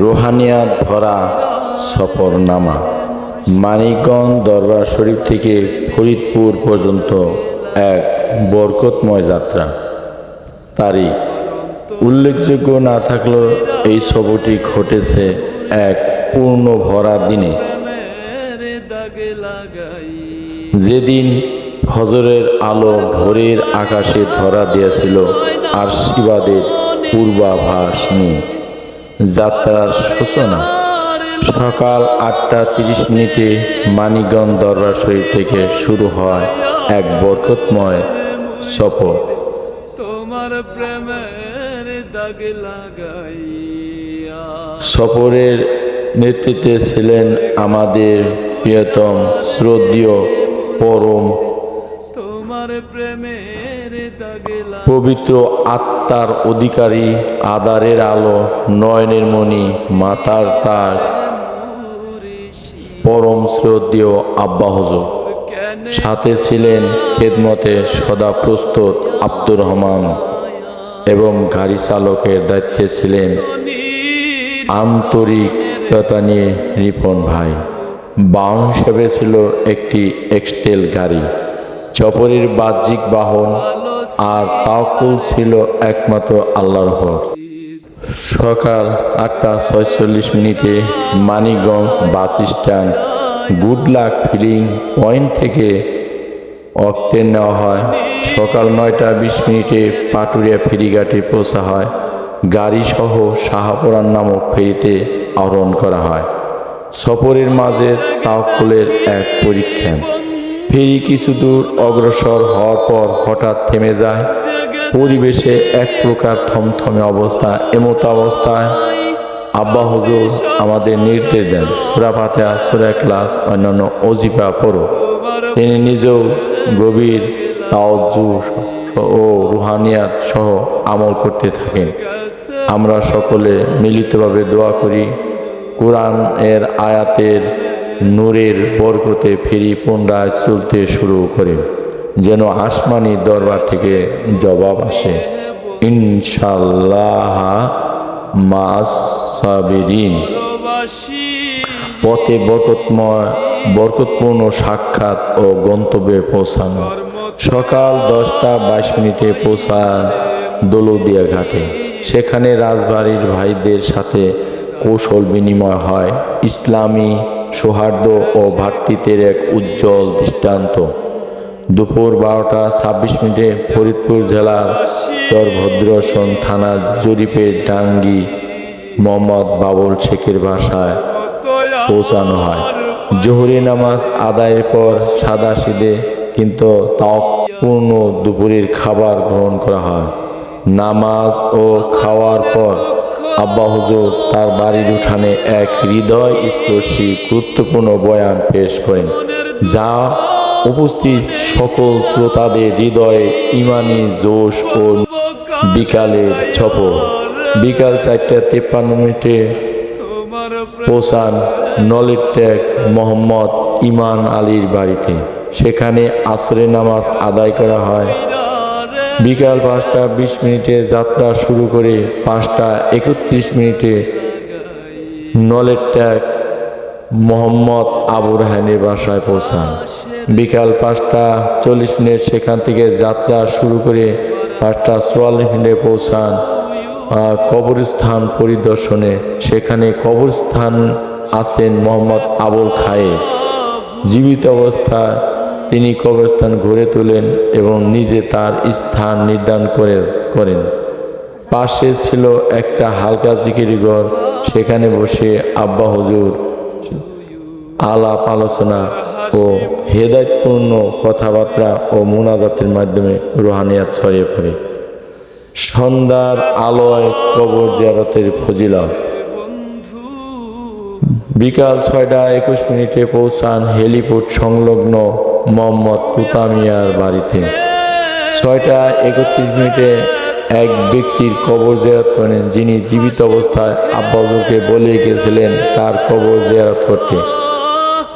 রোহানিয়াত ভরা সফরনামা। মানিকগঞ্জ দরবার শরীফ থেকে ফরিদপুর পর্যন্ত এক বরকতময় যাত্রা। তারিখ উল্লেখযোগ্য না থাকলেও এই সবটি ঘটেছে এক পূর্ণ ভরা দিনে। যেদিন ফজরের আলো ভোরের আকাশে ধরা দিয়েছিল আশীর্বাদের পূর্বাভাস নিয়ে। যাত্রার সূচনা সকাল আটটা তিরিশ মিনিটে মানিকগঞ্জ দরবার শরীফ থেকে শুরু হয় এক বরকতময় সফর। তোমার প্রেমের দাগ লাগাইয়া সফরের নেতৃত্বে ছিলেন আমাদের প্রিয়তম শ্রদ্ধীয় পরম তোমার প্রেমের দাগ পবিত্র আত্মার অধিকারী, আদারের আলো, নয়নের মণি, মাতার তাজ পরম শ্রদ্ধীয় আব্বা হজর সাথে ছিলেন খেদমতে সদা প্রস্তুত আব্দুর রহমান এবং গাড়ি চালকের দায়িত্বে ছিলেন আন্তরিকতা নিয়ে রিপন ভাই। বাহন হিসেবে ছিল একটি এক্সটেল গাড়ি। চপরের বাহ্যিক বাহন আর তাওকুল ছিল একমাত্র আল্লাহর হক সকাল আটটা ছয়চল্লিশ মিনিটে Manikganj bus stand good luck filling point থেকে অক্টেন নেওয়া হয়। সকাল নয়টা বিশ মিনিটে পাটুরিয়া ফেরিঘাটে পৌঁছা হয়। গাড়িসহ শাহপুরান নামক ফেরিতে আরোহণ করা হয়। সফরের মাঝে তাওকুলের এক পরীক্ষা ফেরি কিছু দূর অগ্রসর হওয়ার পর হঠাৎ থেমে যায়। পরিবেশে এক প্রকার থমথমে অবস্থা, এমত অবস্থায় আব্বা হুজুর আমাদের নির্দেশ দেন, সুরা ফাতেহা, সুরা ক্লাস অন্যান্য অজিফা পড়ো। তিনি নিজেও গভীর তাওজু ও রুহানিয়াত সহ আমল করতে থাকেন। আমরা সকলে মিলিতভাবে দোয়া করি। কোরআন এর আয়াতের নূরের বরকতে ফিরি পুনরায় চলতে শুরু করে, যেন আসমানি দরবার থেকে জবাব আসে। ইনশাল্লাহ পথে বরকতময়, বরকতপূর্ণ সাক্ষাৎ ও গন্তব্যে পৌঁছানো। সকাল দশটা বাইশ মিনিটে পৌঁছান দৌলদিয়া ঘাটে। সেখানে রাজবাড়ির ভাইদের সাথে কৌশল বিনিময় হয়। ইসলামী সৌহার্দ্য ও ভ্রাতৃত্বের এক উজ্জ্বল দৃষ্টান্ত। দুপুর বারোটা ছাব্বিশ মিনিটে ফরিদপুর জেলার চরভদ্রসন থানার জরিপের ডাঙ্গি মোহাম্মদ বাবুল শেখের বাসায় পৌঁছানো হয়। জহুরি নামাজ আদায়ের পর সাদা সিদে কিন্তু তাও পূর্ণ দুপুরের খাবার গ্রহণ করা হয়। নামাজ ও খাওয়ার পর আব্বা হুজুর, তার বাড়ির উঠানে এক হৃদয় স্পর্শী গুরুত্বপূর্ণ বয়ান পেশ করেন, যা উপস্থিত সকল শ্রোতাদের হৃদয়ে ইমানি জোশ ও বিকালের ছপর। বিকাল চারটা তেপ্পান্ন মিনিটে পৌঁছান নলের ট্যাগ মোহাম্মদ ইমান আলীর বাড়িতে। সেখানে আসরে নামাজ আদায় করা হয়। বিকাল পাঁচটা বিশ মিনিটে যাত্রা শুরু করে পাঁচটা একত্রিশ মিনিটে নলের ট্যাগ মোহাম্মদ আবু রাহানের বাসায় পৌঁছান। বিকাল পাঁচটা চল্লিশ মিনিট সেখান থেকে যাত্রা শুরু করে পাঁচটা চুয়াল্লিশ মিনিটে পৌঁছান কবরস্থান পরিদর্শনে। সেখানে কবরস্থান আছেন মোহাম্মদ আবুল খায়ে জীবিত অবস্থায় তিনি কবরস্থান ঘুরে তোলেন এবং নিজে তার স্থান নির্ধারণ করে, করেন। পাশে ছিল একটা হালকা জিকিরি ঘর, সেখানে বসে আব্বা হুজুর আলাপ আলোচনা ও হেদায়তপূর্ণ কথাবার্তা ও মোনাজাতের মাধ্যমে রোহানিয়াত ছড়িয়ে পড়ে। সন্ধ্যার আলোয় কবর জিয়ারতের ফজিলত। বিকাল ছয়টা একুশ মিনিটে পৌঁছান হেলিপোর্ট সংলগ্ন মোহাম্মদ কুতামিয়ার বাড়িতে। ছয়টা একত্রিশ মিনিটে এক ব্যক্তির কবর জেরাত করেন, যিনি জীবিত অবস্থায় আব্বাজুকে বলে গেছিলেন তার কবর জেরাত করতে।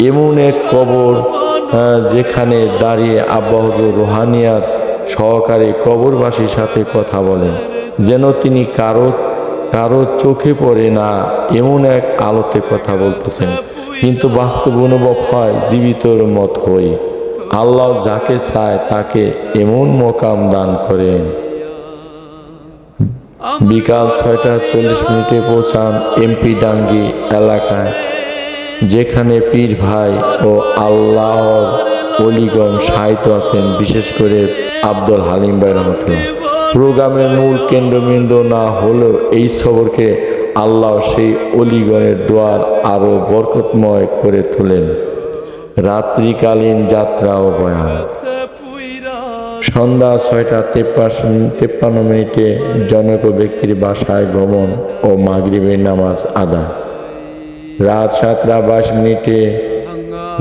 এমন এক কবর যেখানে দাঁড়িয়ে আব্বা হুজুর রোহানিয়াত সহকারে কবরবাসীর সাথে কথা বলেন, যেন তিনি কারও কারও চোখে পড়ে না, এমন এক আলোতে কথা বলতেছেন। কিন্তু বাস্তব অনুভব হয় জীবিতর মত হই। আল্লাহ যাকে চায় তাকে এমন মোকাম দান করেন। বিকাল ছয়টা চল্লিশ মিনিটে পৌঁছান এমপি ডাঙ্গি এলাকায়, যেখানে পীর ভাই ও আল্লাহর অলিগণ সাহিত্য আছেন, বিশেষ করে আব্দুল হালিম ভাই রহমতুল্লাহ। প্রোগ্রামের মূল কেন্দ্রবিন্দু না হলেও এই সবরকে আল্লাহ সেই অলিগণের দোয়ার আরও বরকতময় করে তোলেন। রাত্রিকালীন যাত্রা ও বয়ান। সন্ধ্যা ছয়টা তেপ্পান্ন তেপ্পান্ন মিনিটে জনক ব্যক্তির বাসায় গমন ও মাগরিবের নামাজ আদা। রাত সাতটা বাইশ মিনিটে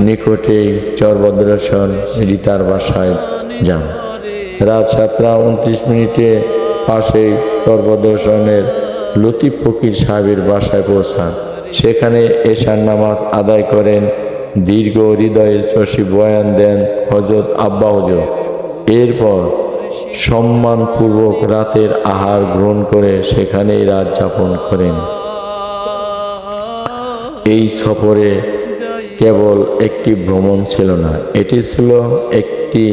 নিকটে চরভদ্রেশ্বর রিতার বাসায় যান। রাত সাতটা উনত্রিশ মিনিটে পাশে সর্বদর্শনের লতিফ ফকির সাহেবের বাসায় পৌঁছান। সেখানে এশার নামাজ আদায় করেন, দীর্ঘ হৃদয় স্পর্শী বয়ান দেন হজরত আব্বা হজর। এরপর সম্মানপূর্বক রাতের আহার গ্রহণ করে সেখানেই রাত যাপন করেন। এই সফরে কেবল একটি ভ্রমণ ছিল না, এটি ছিল একটি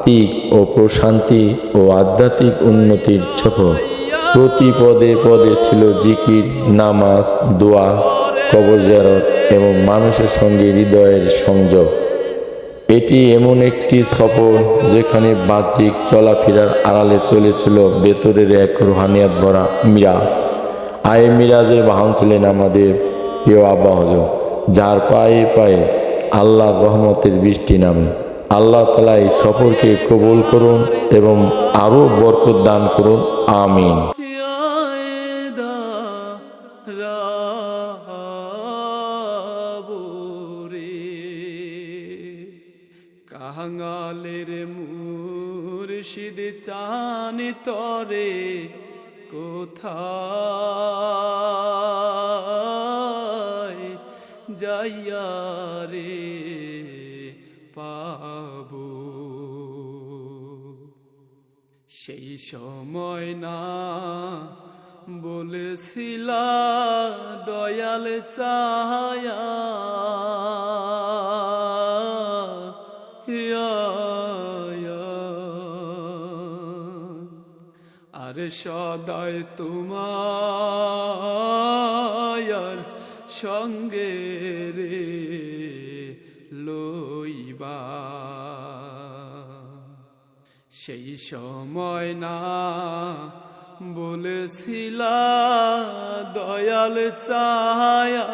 আত্মিক ও প্রশান্তি ও আধ্যাত্মিক উন্নতির সফর প্রতি পদে পদে ছিল জিকির, নামাজ, দোয়া, কবর জিয়ারত এবং মানুষের সঙ্গে হৃদয়ের সংযোগ। এটি এমন একটি সফর যেখানে বাহ্যিক চলাফেরার আড়ালে চলেছিল ভেতরের এক রোহানিয়াত ভরা মিরাজ। আয়ে মিরাজের বাহন ছিলেন আমাদের প্রিয় আব্বা যার পায়ে পায়ে আল্লাহ রহমতের বৃষ্টি নামে। আল্লাহ তালা এই সফরকে কবুল করুন এবং আরও বরকত দান করুন। আমিন। কাঙ্গালের মুর্শিদ চান তরে কোথায় যাইয়া রে? সময় না বলেছিলা দয়াল চায়া। আরে সদায় তোমার সঙ্গে সেই সময় না বলেছিলা দয়াল চায়া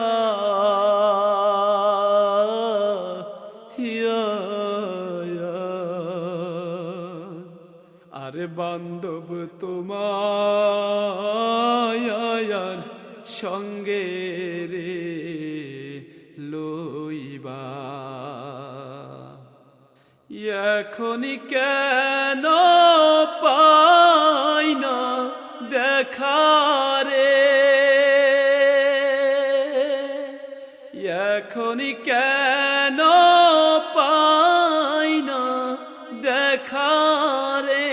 আরে বান্ধব তোমার সঙ্গে এখনই কেন পাই না দেখা রে? এখনই কেন পাই না দেখা রে?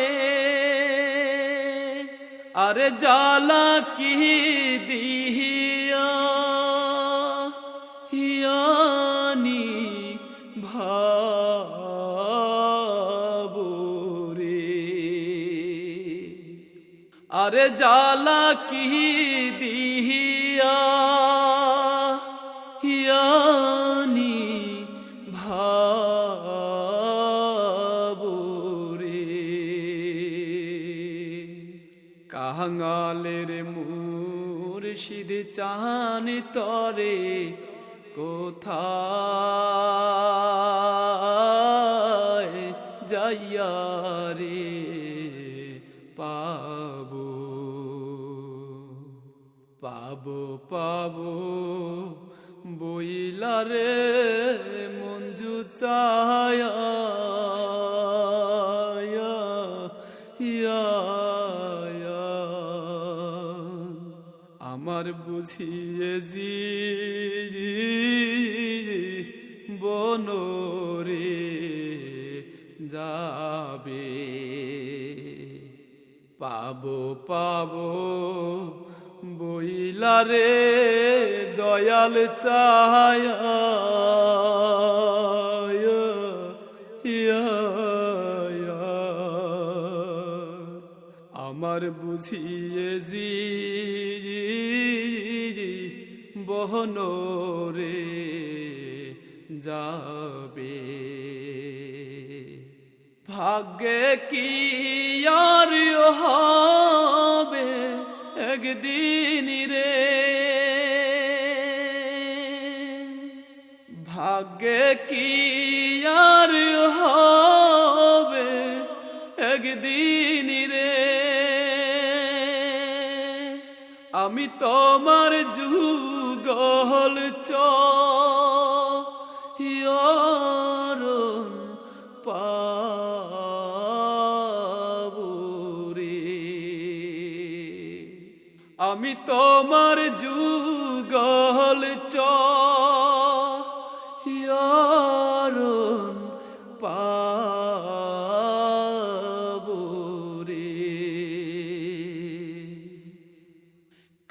আরে জালা কি দিহিয়া আরে জালা কি দিহিয়া হিয়ানি ভাবরে। কাহাঙ্গালের মুর্শিদ চান তরে কোথায় যাইয়া রে পাবো পাবো পাবো। বইলা রে মঞ্জু চায়া। আমার বুঝিয়ে জি বনরে যাবে। পাবো পাবো। বইলা রে দয়াল ইয়া। আমার বুঝিয়ে জি বহন রে যাবে ভাগ্যে কি আর হবে একদিন রে। ভাগ্যে কি আর হবে একদিন রে? আমি তোমার যুগল চরণ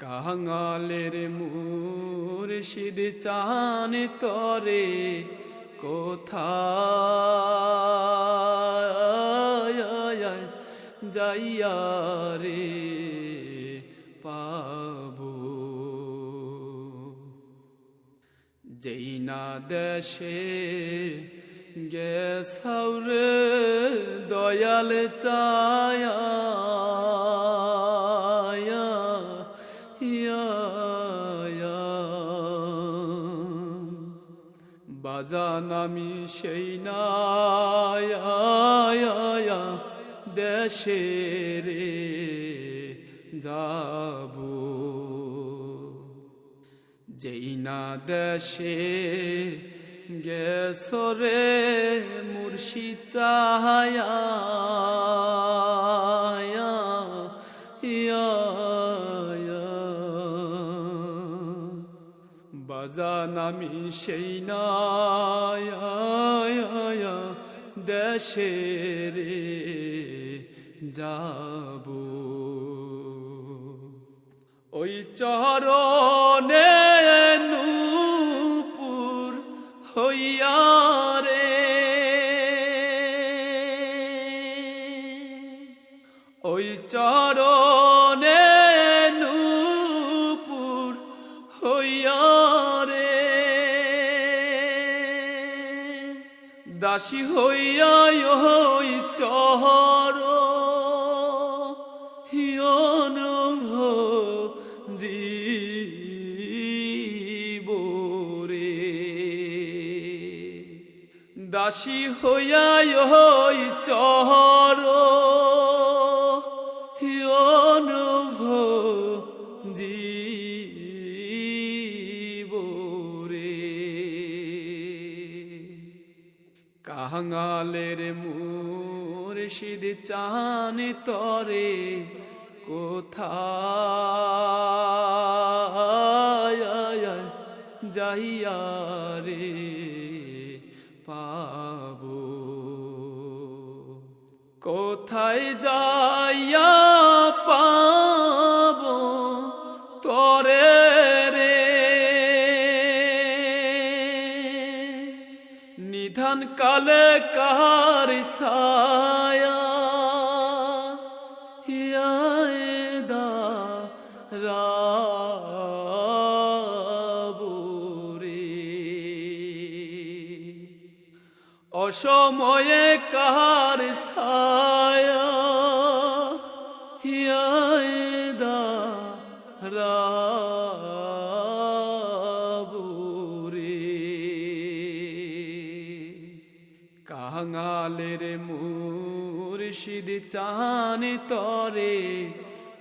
কাঙালের মুর্শিদ চান তরে কোথায় যাইয়া রে পাবো? যেই না দেশে গেছাউরে দয়াল চায়া বাজান আমি সেই না দেশে রে যাব। যেই না দেশে গেছরে মুর্শি চাহায়া বাজান আমি সেই না দেশে রে যাব। ওই চরণে নূপুর হইয়া রে। ওই চরণে দাসী হইয়া ওই চহর। হিয়ন জীবরে দাসী হইয়া ওই চহর। হিয়ন জীবরে কাঙালের মুর্শিদ চান তরে কোথায় যাইয়া রে পাবো? কোথায় যাইয়া হিয়াদা রাবুরে অসময়ে কার ছায়া চান তরে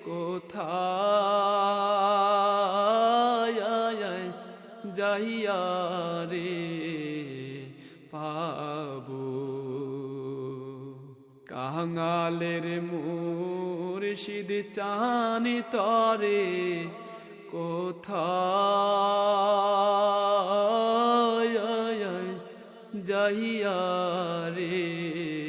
কোথায় যাইয়া রে পাবো? কাঙালের মুর্শিদ চান তরে কোথায় যাইয়া রে